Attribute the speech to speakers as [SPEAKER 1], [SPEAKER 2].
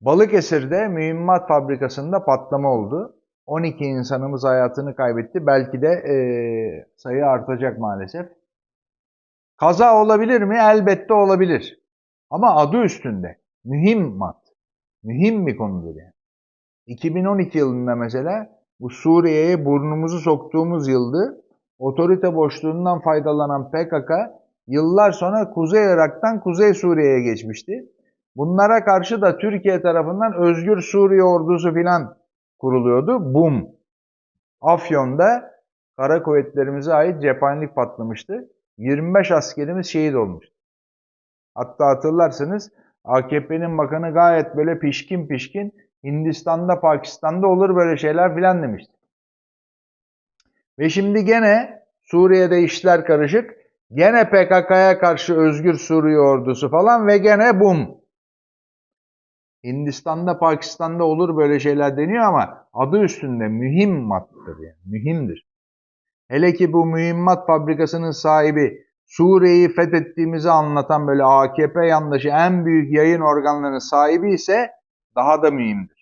[SPEAKER 1] Balıkesir'de mühimmat fabrikasında patlama oldu. 12 insanımız hayatını kaybetti. Belki de eee, sayı artacak maalesef. Kaza olabilir mi? Elbette olabilir. Ama adı üstünde. Mühimmat. Mühim bir konudur yani. 2012 yılında mesela bu Suriye'ye burnumuzu soktuğumuz yıldı. Otorite boşluğundan faydalanan PKK yıllar sonra Kuzey Irak'tan Kuzey Suriye'ye geçmişti. Bunlara karşı da Türkiye tarafından Özgür Suriye Ordusu filan kuruluyordu. Bum. Afyon'da kara kuvvetlerimize ait cephanelik patlamıştı. 25 askerimiz şehit olmuştu. Hatta hatırlarsınız AKP'nin bakanı gayet böyle pişkin pişkin Hindistan'da Pakistan'da olur böyle şeyler filan demişti. Ve şimdi gene Suriye'de işler karışık. Gene PKK'ya karşı Özgür Suriye ordusu falan ve gene bum. Hindistan'da, Pakistan'da olur böyle şeyler deniyor ama adı üstünde mühimmattır yani. Mühimdir. Hele ki bu mühimmat fabrikasının sahibi Suriye'yi fethettiğimizi anlatan böyle AKP yandaşı en büyük yayın organlarının sahibi ise daha da mühimdir.